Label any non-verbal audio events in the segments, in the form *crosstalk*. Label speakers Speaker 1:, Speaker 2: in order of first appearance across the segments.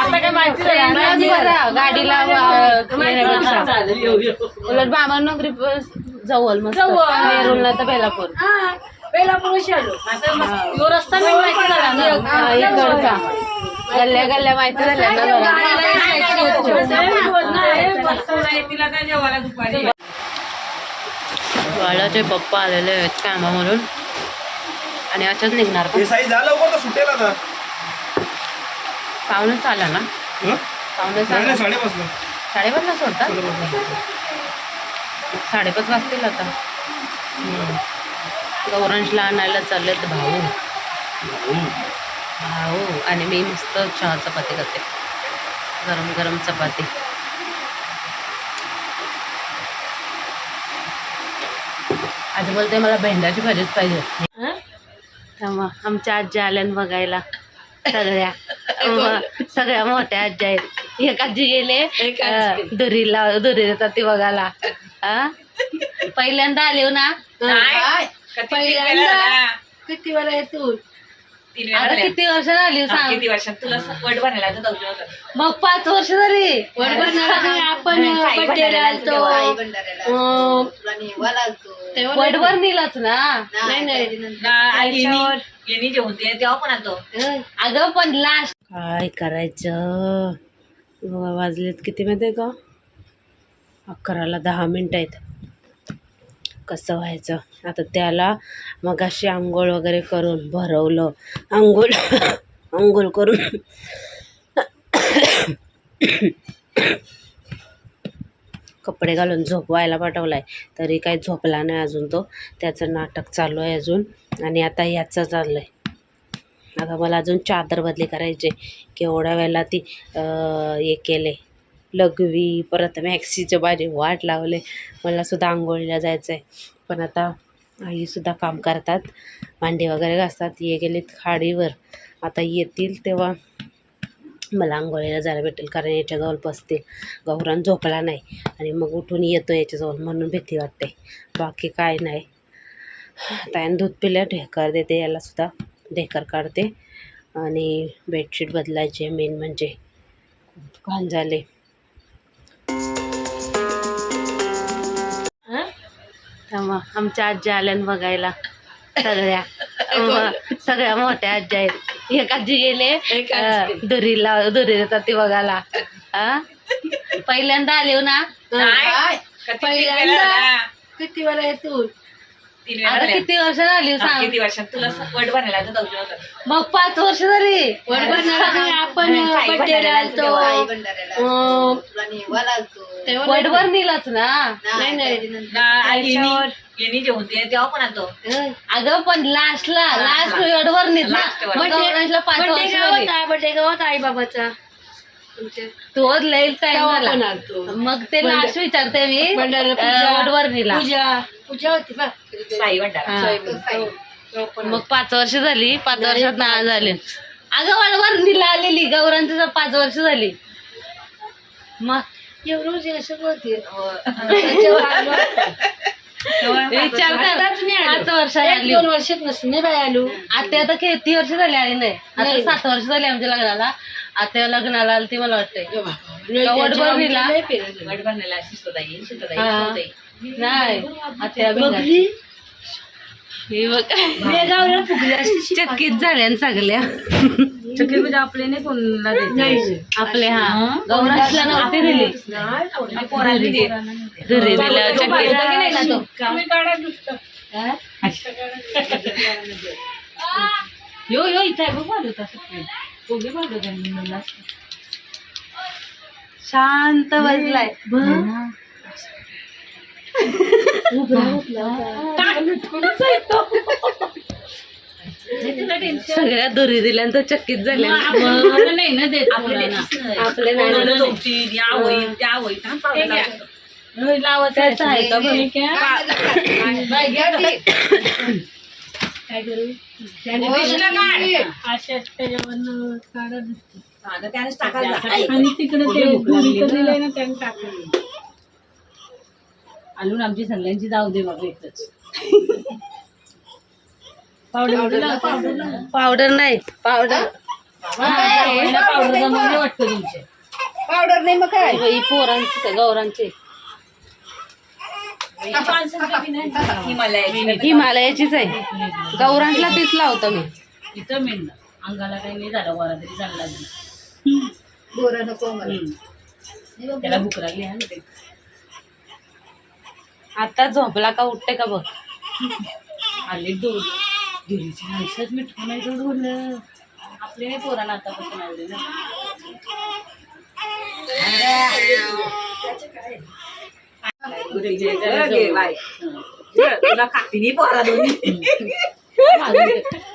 Speaker 1: आता काय माहिती नाही. बरं. गाडीला. उलट बाबा नगरी जवळ मस्त. वेरूळला तर बेलापूर.
Speaker 2: यो रस्ता नाही माहिती झाला ना.
Speaker 1: हा, इकडचा. गल्ल्या गल्ल्या माहिती झाल्या ना जरा. बाळाचे पप्पा आलेले आहेत कामावरून. आणि अशाच निघणार.
Speaker 3: हे साई झालं लवकर तर सुटेल आता.
Speaker 1: पाहुणेच आला ना? पाहुणेच आला
Speaker 3: नाही, साडेपाचला.
Speaker 1: साडेपाचला सोडतात? साडेपाच वाजतील आता. गौरांशला आणायला चाललेत भाऊ. भाऊ? आणि मी मस्त चहा चपाती करते. गरम गरम चपाती. आधी बोलते मला भेंड्याची भाजीच पाहिजे तेव्हा आमच्या आजी आल्यान बघायला. सगळ्या. सगळ्या मोठ्या आजी आहेत. एक आजी गेले दुरीला दुरी देतात ती बघायला. हा? पहिल्यांदा आले हो ना
Speaker 2: पहिल्यांदा? किती वेळा येतो
Speaker 1: आता किती वर्ष झाली सांग.
Speaker 4: किती तुला वट बनायला
Speaker 1: मग पाच वर्ष झाली.
Speaker 2: आपण
Speaker 4: साई
Speaker 2: बड्डेला आलतो
Speaker 1: वडवर नेलाच ना?
Speaker 2: नाही
Speaker 4: जेवण ते तेव्हा पण आणतो.
Speaker 1: अगं पण लास्ट काय करायचं? वाजलेत किती माहिती आहे का? अकराला दहा मिनटं आहेत. कसं व्हायचं? आता त्याला मग अशी आंघोळ वगैरे करून भरवलं. आंघोळ आंघोळ करून कपडे घालून झोपवायला पाठवलाय. तरी काही झोपला नाही अजून तो. त्याचं नाटक चालू आहे अजून. आणि आता याचं चाललं आहे आता मला अजून चादर बदली करायची. केवढ्या वेळेला ती हे केले. लघवी परत मॅक्सीचे माझे वाट लावले. मला सुद्धा आंघोळीला जायचं आहे पण आता आईसुद्धा काम करतात. भांडी वगैरे घासतात. ये गेलेत खाडीवर. आता येतील तेव्हा मला आंघोळीला जायला भेटेल. कारण याच्याजवळ बसतील. गौरान झोपला नाही. आणि मग उठून येतो याच्याजवळ म्हणून भीती वाटते. बाकी काय नाही. आता दूध पिलं ढेकर देते याला सुद्धा. ढेकर काढते. आणि बेडशीट बदलायचे मेन म्हणजे खूप घाण झाले. तेव्हा आमच्या आजी आल्यान बघायला. सगळ्या. *laughs* मग सगळ्या मोठ्या आजी आहेत. एक आजी गेले दुरीला दुरी देतात ती बघायला. हा? *laughs* पहिल्यांदा आले हो ना?
Speaker 2: पहिल्यांदा किती वेळा येतो
Speaker 4: तीन
Speaker 1: आता किती वर्ष झाली
Speaker 4: हा,
Speaker 1: सांग.
Speaker 4: किती वर्षात तुला वट तर होतं
Speaker 1: मग पाच वर्ष झाली.
Speaker 2: आपण
Speaker 4: साई
Speaker 2: बड्डेला
Speaker 4: बंडाऱ्याला
Speaker 2: आलतो. अं, तेव्हा
Speaker 1: वडवर नेलाच ना.
Speaker 2: नाही नाही
Speaker 4: येणी जेवण ते तेव्हा पण आणतो.
Speaker 1: अगं पण लास्टला लास्ट
Speaker 4: Last वर.
Speaker 1: गौरांशला पाच
Speaker 2: बड्डे
Speaker 1: वर्ष
Speaker 2: गावात आहे बड्डे गावात आई बाबाचा तुमच्या
Speaker 1: तो लई टाइम
Speaker 2: तेव्हा पण
Speaker 1: झाला
Speaker 2: आलतो
Speaker 1: मग ते लास्ट विचारते मी.
Speaker 2: पूजा-
Speaker 1: नेला.
Speaker 2: पूजा. पूजा होती बा.
Speaker 4: साई भंडारा.
Speaker 1: हा.
Speaker 2: पण
Speaker 1: मग पाच वर्ष झाली. पाच वर्षात ना झाले. अगं वडवर नेला आलेली. गौरांची जर पाच वर्ष झाली. मग
Speaker 2: एवढं म्हणजे असं आलो.
Speaker 1: पाच वर्ष आली.
Speaker 2: दोन वर्षात नसते नाही बाय आलो.
Speaker 1: आता आता किती वर्ष झाली आली नाही. आता
Speaker 2: नाही.
Speaker 1: सात वर्ष झाली आमच्या लग्नाला. आता लग्नाला आली ती मला वाटतंय. वडबरणीला?
Speaker 4: शिस्तोदाई
Speaker 1: हा.
Speaker 4: शिस्तोदाई.
Speaker 1: नाही. आता
Speaker 2: बघली?
Speaker 1: ही बघ.
Speaker 2: बेगावला फुगली असती
Speaker 1: चक्कीत झाल्या न सगळ्या.
Speaker 4: आपले नाही कोणाला देत
Speaker 2: नाही.
Speaker 1: आपले हा. गौरांशला नव्हती दिली. चक्कीत
Speaker 4: यो यो इथं आहे बघ वाढवत असं. दोघे वाढवत आहे मुलाला.
Speaker 1: शांत बसलाय. सगळ्या दुरी दिल्यानंतर चक्कीत झाल्या.
Speaker 4: नाही ना देत.
Speaker 1: त्याचं आहे का
Speaker 2: आणि तिकडे ते पुरी करलेलं ना त्याने टाकलं
Speaker 4: आलून आमची सगळ्यांची जाऊ दे बाबा एकच.
Speaker 1: पावडर नाही. पावडर
Speaker 4: पावडर वाटतं तुमचे.
Speaker 3: पावडर नाही मग काय?
Speaker 1: ही पोरांचे गौरांचे.
Speaker 3: हिमालयाची
Speaker 1: हिमालयाचीच आहे. गौरांतला तीच लावतो मी.
Speaker 4: इथं मेन अंगाला काही नाही झालं वरा तरी चांगला झाला
Speaker 3: बोर नको.
Speaker 4: त्याला भूक लागली हा ना ते.
Speaker 1: आता झोपला का उठते का बघ.
Speaker 4: आले दोन. दिलीची माणसात मिठवून नाही जोडवलं आपले नाही पोरांना आतापासून आवडे ना
Speaker 3: तुला खातीनी पोरा दोन्ही.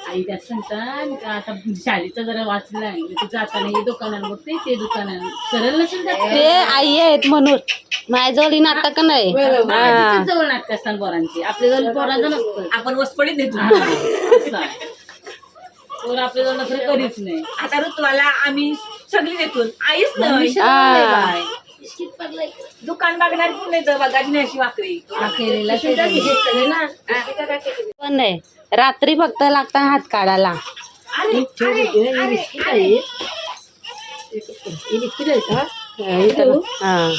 Speaker 4: आई त्यात सांगतात का आता शाळेचं जरा वाचलं आहे. तू जाताना हे दुकानात बघते ते दुकानात. सरळ नसेल
Speaker 1: ते आई आहेत म्हणून. माझ्याजवळ ही नाटक नाही. हा.
Speaker 4: जवळ नाटक असतात पोरांची. आपल्या जवळ पोराचं नसतं.
Speaker 3: आपण वसपडीत देतो
Speaker 4: असं. आहे. पोर आपल्या जवळ नसलं कधीच नाही.
Speaker 3: आता ऋतुवाला आम्ही सगळी देतो आईच नाही. दुकान बघणार पण नाही तर बघायची नाही अशी वाकरी
Speaker 4: अखेरीला ते
Speaker 1: पण नाही. रात्री फक्त लागतात हात काढायला. हा.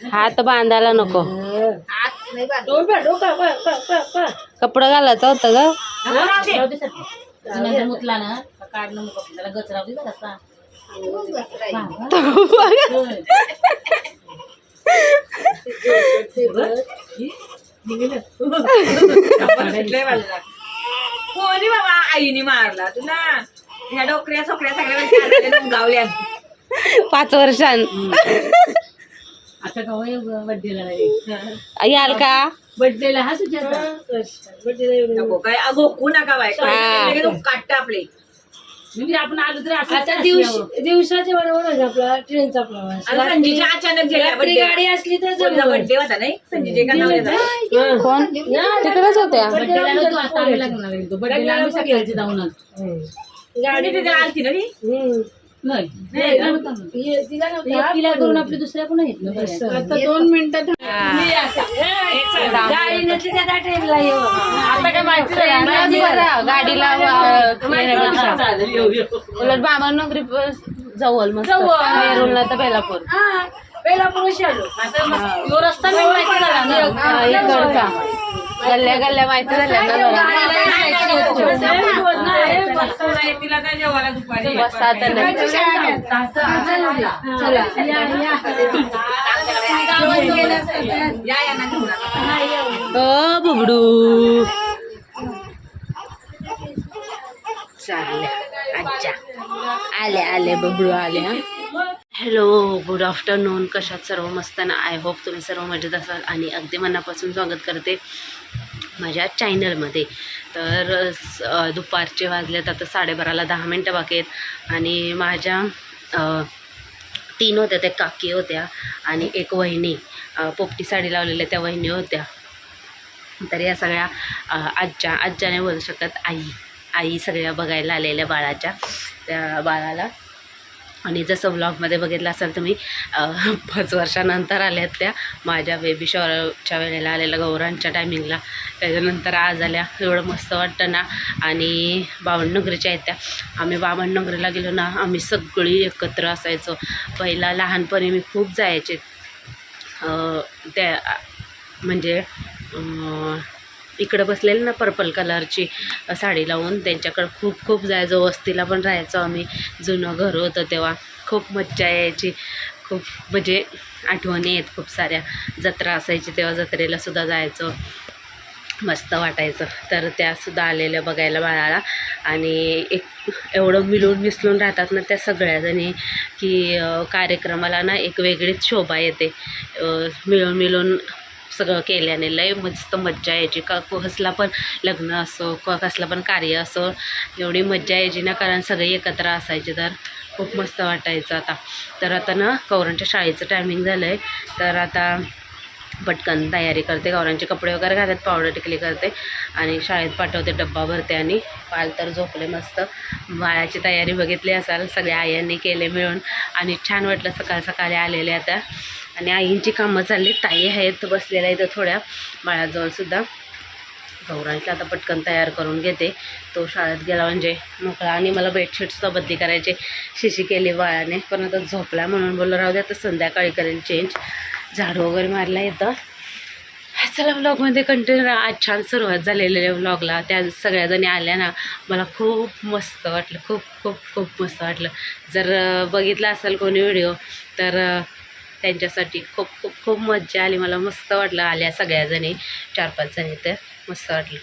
Speaker 1: हात बांधायला नको. कपडं घालायचं होतं ग.
Speaker 4: मुतला ना. काढणं मग
Speaker 3: कोणी बाबा आईने मारला तुला ह्या डोकऱ्या सोकऱ्या सगळ्या गावल्या
Speaker 1: पाच वर्षां
Speaker 4: आता का? बड्डेला
Speaker 1: याल का
Speaker 4: बड्डेला हा तुझ्या
Speaker 3: नको काय गोकू नका बाय
Speaker 1: हा.
Speaker 3: काट आपले.
Speaker 4: म्हणजे आपण आलो तरी
Speaker 2: आता
Speaker 4: आता
Speaker 2: दिवस दिवसाच्या बरोबर आपला ट्रेनचा प्रवास.
Speaker 3: संजीच्या अचानक गेल्या
Speaker 2: रात्री गाडी असली तर जमलं.
Speaker 3: बर्थडे होता नाही? संजीचे का नवऱ्याचा?
Speaker 1: कोण? तिकडेच होत्या.
Speaker 4: बड्डेला नव्हतो आता आम्ही लग्नाला गेलो बड्डेला आम्ही सकाळची जाऊन आलो.
Speaker 3: गाडी तिथे आलती ना ती?
Speaker 2: हम्म.
Speaker 4: नाही.
Speaker 3: नाही
Speaker 2: तिला
Speaker 4: करून आपल्या दुसऱ्या पण आहेत ना बऱ्याच.
Speaker 2: आता दोन
Speaker 1: आता काय माहिती नाही. बरं, गाडीला. उलट बाबा नगरी जवळ मस्त. नेरूळला तर बेलापूर.
Speaker 2: हा. पहिला पुरुष आलो
Speaker 4: आता रस्ता
Speaker 1: गल्ल्या गल्ल्या माहिती झाल्या ना. बुबडू. चालले. अच्छा आले आले. बबडू आले हा. हॅलो गुड आफ्टरनून कशात सर्व मस्त ना? आय होप तुम्ही सर्व मजेत असाल आणि अगदी मनापासून स्वागत करते माझ्या चॅनलमध्ये तर दुपारचे वाजलेत आता साडेबाराला दहा मिनटं बाकी आहेत. आणि माझ्या तीन होत्या त्या काकी होत्या आणि एक वहिनी. पोपटी साडी लावलेल्या त्या वहिनी होत्या. तर या सगळ्या आज्जा आज्या बोलू शकत आई. आई सगळ्या बघायला आलेल्या बाळाच्या. त्या बाळाला आणि जसं ब्लॉगमध्ये बघितलं असाल तुम्ही पाच वर्षानंतर आल्यात त्या. माझ्या बेबी शॉवरच्या वेळेला आलेल्या गौरांच्या टायमिंगला त्याच्यानंतर आज आल्या. एवढं मस्त वाटतं ना. आणि बावणनगरीच्या आहेत त्या. आम्ही बावणनगरीला गेलो ना आम्ही सगळी एकत्र असायचो. पहिला लहानपणी मी खूप जायचे. त्या म्हणजे इकडं बसलेलं ना पर्पल कलरची साडी लावून. त्यांच्याकडं खूप खूप जायचो वस्तीला पण राहायचो आम्ही जुनं घर होतं तेव्हा. खूप मज्जा यायची. खूप म्हणजे आठवणी आहेत खूप साऱ्या. जत्रा असायची तेव्हा जत्रेला सुद्धा जायचो. मस्त वाटायचं. तर त्यासुद्धा आलेल्या बघायला बाळाला. आणि एक एवढं मिळून मिसळून राहतात ना त्या सगळ्याजणी की कार्यक्रमाला ना एक वेगळीच शोभा येते. मिळून मिळून सगळं केल्याने लय मस्त मज्जा यायची. का कसला पण लग्न असो क कसला पण कार्य असो एवढी मज्जा यायची ना कारण सगळे एकत्र असायचे तर खूप मस्त वाटायचं आता. तर आता ना गौरांच्या शाळेचं टायमिंग झालं आहे तर आता पटकन तयारी करते. गौरांचे कपडे वगैरे घालत पावडर टिकली करते आणि शाळेत पाठवते डब्बा भरते आणि बाल तर झोपले मस्त. बाळाची तयारी बघितली असाल सगळ्या आयांनी केले मिळून आणि छान वाटलं सकाळ सकाळी आलेले आता आणि आईंची कामं चालली ताई आहेत बसलेल्या इथं थोड्या. बाळाजवळसुद्धा गौरांशला आता पटकन तयार करून घेते. तो शाळेत गेला म्हणजे मोकळा आणि मला बेडशीटसुद्धा बदली करायची. शिशी केली बाळाने. पण आता झोपला म्हणून बोललं राहू दे आता संध्याकाळी करेल चेंज झाडू वगैरे मारला येतं चला व्लॉगमध्ये कंटिन्यू आज छान सुरुवात झालेली आहे व्लॉगला त्या सगळ्याजणी आल्या ना मला खूप मस्त वाटलं. खूप खूप खूप मस्त वाटलं. जर बघितलं बघितला असेल कोणी व्हिडिओ तर त्यांच्यासाठी खूप खूप खूप मज्जा आली. मला मस्त वाटलं आल्या सगळ्याजणी. चार पाच जणी तर मस्त वाटलं.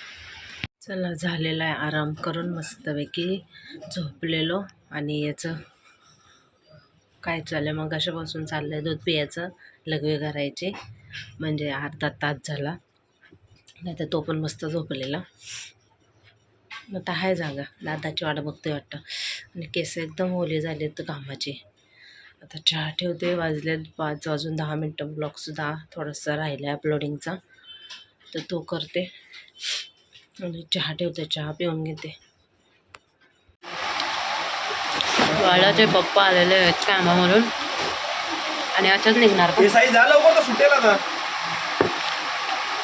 Speaker 1: चला झालेला आहे आराम करून मस्तपैकी झोपलेलो. आणि याचं काय चाललं मग अशापासून चाललं आहे दूध पियाचं. लघवी करायचे. म्हणजे अर्धा तास झाला. नाही तर तो पण मस्त झोपलेला. आता आहे जागा. दादाची वाट बघतोय वाटतं. आणि केस एकदम ओले झाले तर कामाचे. आता चहा ठेवते वाजलेत पाच वाजून दहा मिनटं. ब्लॉगसुद्धा थोडासा राहिला आहे अपलोडिंगचा तर तो करते. आणि चहा ठेवते चहा पिऊन घेते. बाळाचे पप्पा आलेले आहेत कामावरून. आणि अशाच निघणार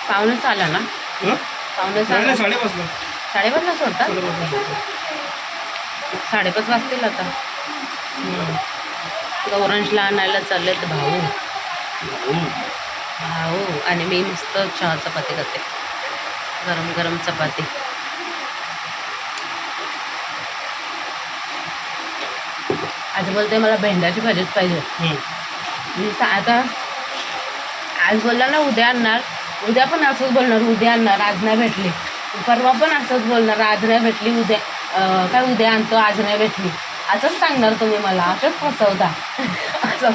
Speaker 1: पाहुणेच आला ना?
Speaker 5: हं?
Speaker 1: पाहुणेच
Speaker 5: नाही,
Speaker 1: आला
Speaker 5: साडेपाचला.
Speaker 1: सोडतात. साडेपाच वाजतील आता. गौरांशला आणायला चाललेत भाऊ. भाऊ आणि मी मस्त चहा चपाती करते. गरम गरम चपाती. आज बोलते मला भेंड्याची भाजीच पाहिजे. मी आता आज बोलला ना उद्या आणणार. उद्या पण असंच बोलणार उद्या आणणार आज नाही भेटली. परवा पण असंच बोलणार आज नाही भेटली उद्या काय उद्या आणतो आज नाही भेटली. असंच सांगणार तुम्ही मला असंच फसवता. असं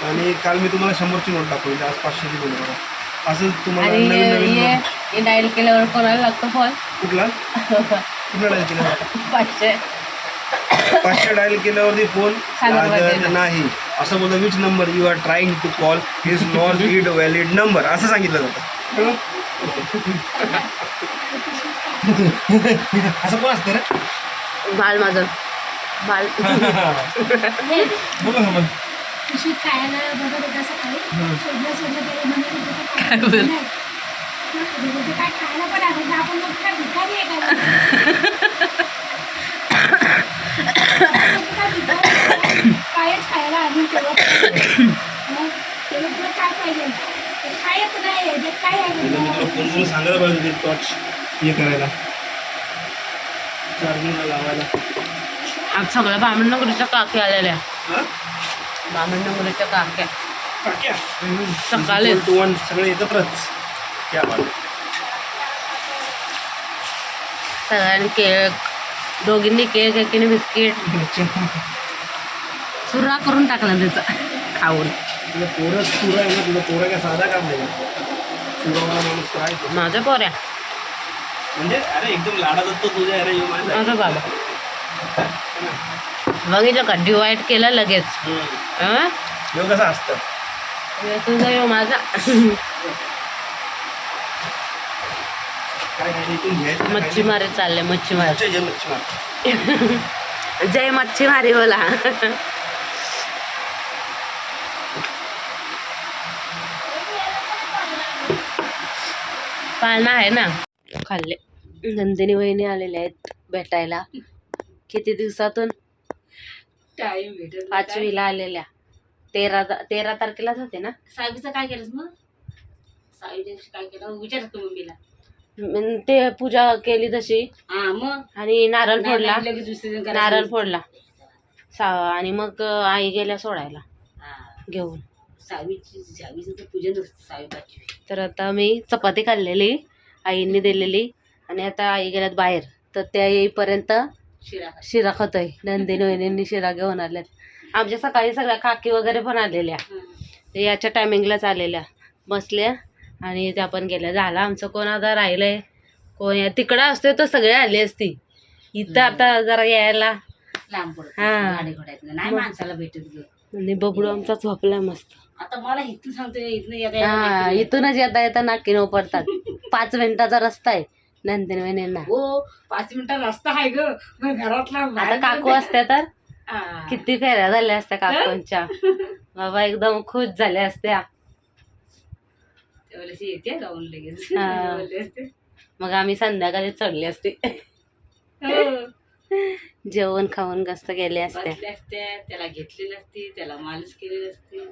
Speaker 5: आणि काल मी तुम्हाला शंभरची नोट दाखवली आज पाचशेची नोट बघा असं तुम्हाला
Speaker 1: आणि
Speaker 5: नवीन नवीन
Speaker 1: हे
Speaker 5: नोट.
Speaker 1: हे डायल केल्यावर कोणाला लागतो फोन
Speaker 5: कुठला? कुठला डायल केला
Speaker 1: पाचशे.
Speaker 5: पाचशे डायल केल्यावरती फोन लागत. नाही. असं बोलतो which number you are trying to call is not it valid number असं सांगितलं जातं. *laughs* असं पण असतं ना
Speaker 1: बाल माझं. बाल. *laughs* काय *coughs*
Speaker 5: सांगायला पाहिजे हे करायला. चार्जिंगला लावायला.
Speaker 1: आज सगळ्या बामणनगरीच्या काक्या आलेल्या? बामणनगरीच्या काक्या.
Speaker 5: काक्या?
Speaker 1: सकाळी
Speaker 5: टू वन सगळे एकत्रच. क्या बात
Speaker 1: सगळ्यांनी केक दोघींनी केक एकीने बिस्किट. चुरा करून टाकला त्याचा. खाऊन.
Speaker 5: पोरं चुरा आहे ना तुला पोरं काय साधा काम नाही.
Speaker 1: माझ्या पोऱ्या.
Speaker 5: म्हणजे अरे एकदम असतो तुझ्या अरे माझा
Speaker 1: बाबा बघितलं का? डिवाईड केलं लगेच.
Speaker 5: हम्म.
Speaker 1: हं?
Speaker 5: कसा असतं?
Speaker 1: तुझा ह्यो माझा.
Speaker 5: काय काय इथून घ्यायचं काय नाही.
Speaker 1: मच्छीमारी चालले मच्छीमारी.
Speaker 5: मच्छीमार.
Speaker 1: जय मच्छीमारी बोला. पाळणा आहे ना? खाल्ले. नंदिनी वहिनी आलेल्या आहेत भेटायला. किती दिवसातून?
Speaker 2: टाइम भेटत
Speaker 1: पाचवीला आलेल्या. तेरा तेरा तारखेलाच होते ना?
Speaker 4: साहेबीचं काय केलंस मग? काय केलं? विचार तू मम्मीला.
Speaker 1: मग ते पूजा केली तशी.
Speaker 4: हा मग?
Speaker 1: आणि नारळ फोडला.
Speaker 4: नाही, लगेच दुसरे जण करायचं.
Speaker 1: नारळ फोडला. सा आणि मग आई गेल्या सोडायला.
Speaker 4: हा.
Speaker 1: घेऊन.
Speaker 4: साहेबीचं तर पूजन असतं साहेबाची
Speaker 1: तर आता मी चपाती खाल्लेली आईने दिलेली. आणि आता आई गेल्यात बाहेर. तर त्या येईपर्यंत
Speaker 4: शिरा
Speaker 1: शिरा खातोय नंदिनी वहिनींनी शिरा घेऊन आल्यात. आमच्या सकाळी सगळ्या काकी वगैरे पण आलेल्या. ते याच्या टायमिंगलाच आलेल्या. बसल्या आणि त्या पण गेल्या. झाला आमचं कोण आता राहिलंय? कोण या तिकडं असतोय तर सगळे आले असती. इथं आता जरा यायला.
Speaker 4: लांब पडत
Speaker 1: हा.
Speaker 4: गाडी नाही माणसाला भेटत ग
Speaker 1: आणि बबडू आमचा झोपला मस्त.
Speaker 4: आता मला इथून सांगतोय इथनं येता
Speaker 1: हा इथूनच येता येता नाकी नऊ पडतात. *laughs* पाच मिनिटाचा रस्ता आहे. नंदिनी वहिनींना
Speaker 4: हो पाच मिनिटं रस्ता आहे ग. मग घरातला
Speaker 1: आता
Speaker 4: बाहेर
Speaker 1: काकू असत्या तर. किती फेऱ्या झाल्या असत्या काकूंच्या. बाबा एकदम खुश झाल्या असत्या.
Speaker 2: येते जाऊन लगेच.
Speaker 1: हा. *laughs* मग आम्ही संध्याकाळी चढले असते.
Speaker 2: हो.
Speaker 1: जेवण खाऊन गस्त गेले असते.
Speaker 2: त्याला घेतलेली असती त्याला मालिश केलेली असती.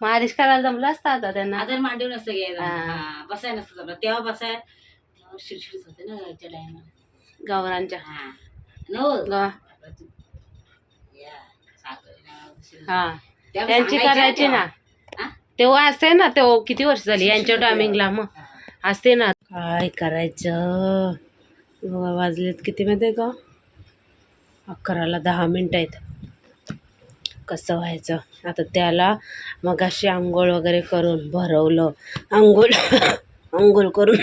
Speaker 1: मालिश करायला जमलं असतं आता त्यांना?
Speaker 2: आता मांडीवर नसतं घ्यायला
Speaker 1: हा.
Speaker 2: हा, बसाय नसतं जमलं तेव्हा बसाय शिरशिरीच होते ना टायमाला
Speaker 1: गावरांच्या
Speaker 2: हा.
Speaker 1: हा त्यांची करायची ना? तेव्हा. असते ना तेव्हा किती वर्ष झाली यांच्या टायमिंगला मग? असते ना. काय करायचं? वाजलेत किती माहिती आहे का? अकराला दहा मिनटं आहेत. कसं व्हायचं? आता त्याला मग अशी आंघोळ वगैरे करून भरवलं. आंघोळ आंघोळ करून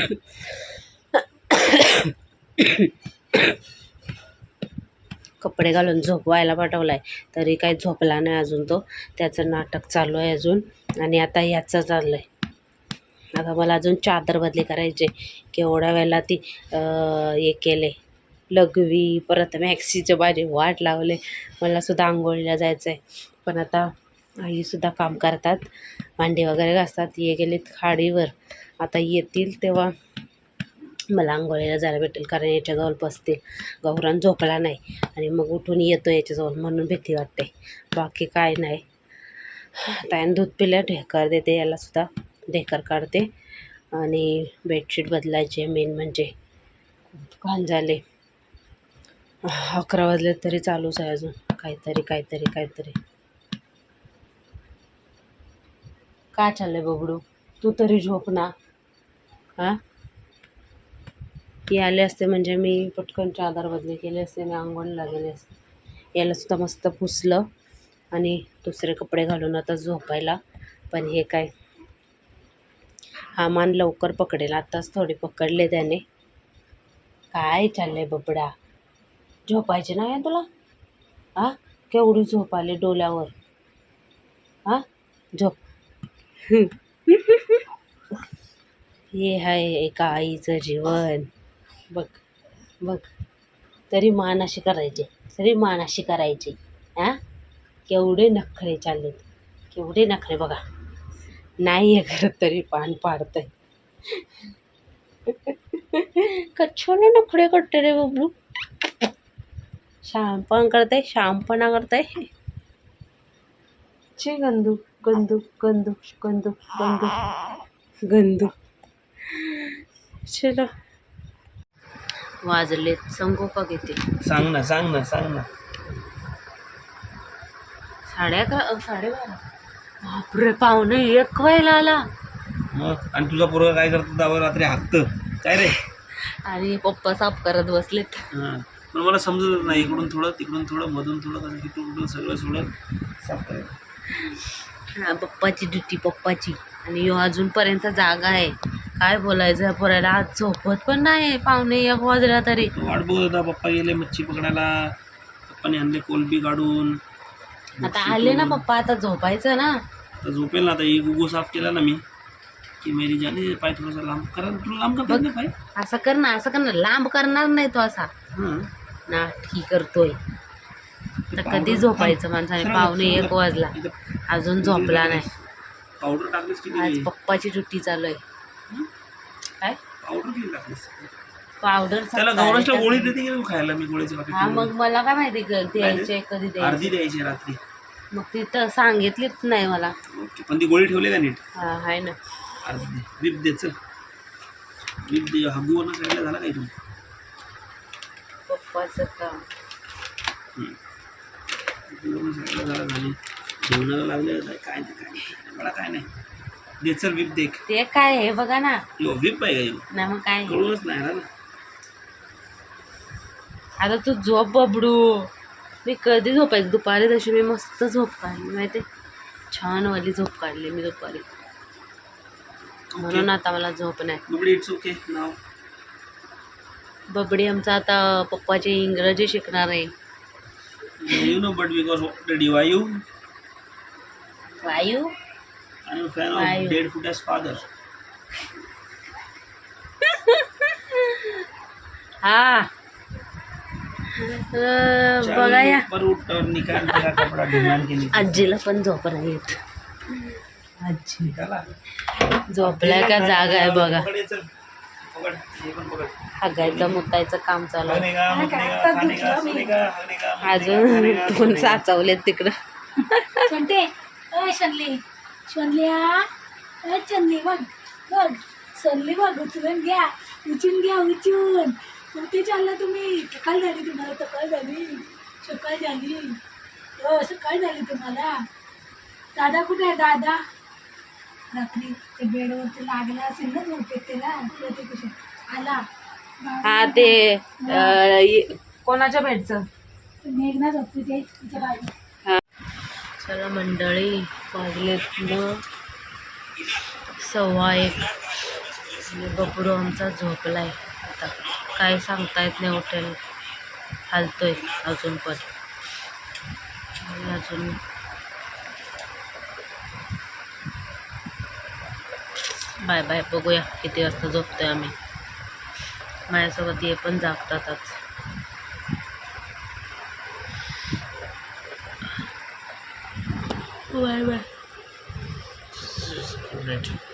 Speaker 1: कपडे घालून झोपवायला पाठवला आहे तरी काही झोपला नाही अजून तो. त्याचं नाटक चालू आहे अजून. आणि आता याचं चाललं आहे आता मला अजून चादर बदली करायची केवढ्या वेळेला ती हे केले. लघवी परत मॅक्सीचे माझे वाट लावले. मला सुद्धा आंघोळीला जायचं आहे पण आता आईसुद्धा काम करतात. भांडी वगैरे घासतात. ये गेलेत खाडीवर. आता येतील तेव्हा मला आंघोळीला जायला भेटेल कारण याच्याजवळ बसतील. गौरान झोपला नाही आणि मग उठून येतो याच्याजवळ म्हणून भीती वाटते. बाकी काय नाही. त्यानं दूध पिलं ढेकर देते यालासुद्धा ढेकर काढते आणि बेडशीट बदलायचे मेन म्हणजे घाण झाले. अकरा वाजले तरी चालूच आहे अजून. काहीतरी काहीतरी काहीतरी. काय चाललंय बबडू? तू तरी झोप ना. हां? ती आले असते म्हणजे मी पटकन चादर बदली केली असते आणि अंघोळीला गेले असते. याला सुद्धा मस्त पुसलं आणि दुसरे कपडे घालून आता झोपायला. पण हे काय? हा मान लवकर पकडेल. आत्ताच थोडे पकडले त्याने. काय चाललंय बबडा? झोपायचे ना आहे तुला? हा केवढी झोप आली डोल्यावर हा झोप. *laughs* हे आहे एका आईचं जीवन. बघ बघ. तरी मान अशी करायची तरी मान अशी करायची. हां केवढे नखरे चाललेत केवढे नखरे बघा. नाही हे करत तरी पान पाडतंय. कच्छोले नखरे करते रे बबलू शहाणपण करते शहाणपणा करते चे गंदू गंदू गंदू गंदू गंदू गंदू चलो. वाजलेत सांगू का किती?
Speaker 5: सांग ना सांग ना सांग ना.
Speaker 1: साडे अकरा साडेबारा बापरे पाहुणे एक व्हायला आला.
Speaker 5: मग आणि तुझा पोरगा काय करतो? दावा रात्री हाकतं. काय रे?
Speaker 1: आणि पप्पा साफ करत बसलेत.
Speaker 5: हां. पण मला समजत नाही इकडून थोडं तिकडून थोडं मधून थोडं तिकडून सगळं थोडं साफ करायचं
Speaker 1: हा, पप्पाची ड्युटी पप्पाची. आणि ह्यो अजूनपर्यंत जागा आहे. काय बोलायचं या पोराला? आज झोपत पण नाही पाहुणे एक वाजला तरी.
Speaker 5: वाट बघत होता पप्पा गेले मच्छी पकडायला. पप्पाने आणले कोलबी काढून.
Speaker 1: आता आले ना पप्पा आता झोपायचं ना.
Speaker 5: तर झोपेल ना आता. एक गुगो साफ केला ना मी की मेरी जाने पाय थोडासा लांब करा. तुला लांब करतात ना पाय?
Speaker 1: असं कर ना असं कर ना. लांब करणार नाही तो असा.
Speaker 5: हां.
Speaker 1: ना ठीक करतोय. तर कधी झोपायचं माणसाने? पाहुणे एक वाजला. अजून झोपला नाही.
Speaker 5: पावडर टाकलीस किती
Speaker 1: आज पप्पाची ड्युटी चालू आहे. काय?
Speaker 5: पावडर किती टाकलीस?
Speaker 1: पावडर
Speaker 5: त्याला गोळी देते की तू खायला? मी गोळीची
Speaker 1: हा मग मला काय माहिती द्यायचे कधी द्यायचे
Speaker 5: अर्धी द्यायची रात्री.
Speaker 1: मग तिथं सांगितलीच नाही मला.
Speaker 5: पण ती गोळी ठेवली का नीट?
Speaker 1: हा आहे ना.
Speaker 5: अर्धी. दे विप दे. चल विप दे हगू झाला काय तू
Speaker 1: पप्पाचं काम.
Speaker 5: जेवणाला लागले काय नाही काय नाही. मला काय नाही. दे चल विप दे
Speaker 1: ते काय हे बघा ना.
Speaker 5: यो विप आहे का यो?
Speaker 1: नाही मग काय
Speaker 5: कळूनच नाही ना
Speaker 1: आता तू झोप बबडू. मी कधी झोपायचं? दुपारी तशी मी मस्त झोप काढली माहिती छान वाली झोप काढली मी दुपारी. म्हणून आता मला झोप नाही.
Speaker 5: बबडी इट्स ओके नाव.
Speaker 1: बबडी आमचा आता पप्पाची इंग्रजी शिकणार आहे.
Speaker 5: यू नो बट बिकॉज
Speaker 1: वायू?
Speaker 5: I'm a fan
Speaker 1: Why?
Speaker 5: of dead Buddha's father.
Speaker 1: हा. अं, बघा या.
Speaker 5: पर उठ और निकाल कपड़ा डिमांड के लिए
Speaker 1: आजीला पण झोप नाही येत. आजी. झोपलाय का जागा आहे बघा.
Speaker 5: पकड चल. पकड. पण पकड.
Speaker 1: हागायचं मुतायचं काम चालू आहे.
Speaker 5: खाणे का मुतणे का खाणे का सोने का खाणे का मुतणे का,
Speaker 1: अजून
Speaker 5: का, सोने का.
Speaker 1: साचवलेत तिकडं.
Speaker 6: अय शनली. अय चनली बघ बघ सनली बघ उचलून घ्या उचून घ्या उचून. कुठे चालला तुम्ही? सकाळ झाली तुम्हाला सकाळ झाली सकाळ झाली. हो सकाळ झाली तुम्हाला. दादा कुठे आहे? दादा. रात्री ते बेडवरती लागला असेल ना झोपेत त्याला ते कुठे? आला.
Speaker 1: हा ते
Speaker 3: कोणाच्या भेटचं
Speaker 6: मेघना झोपते ते तिच्या बाजू
Speaker 1: चला मंडळी वाजलेत न सव्वा एक. आणि बबडू आमचा आहे आता काय सांगता येत नाही हॉटेल हालतोय अजून पण. आणि अजून बाय बाय बघूया किती वाजता झोपतोय आम्ही. माझ्यासोबत हे पण जागतातच. Bye
Speaker 5: Right.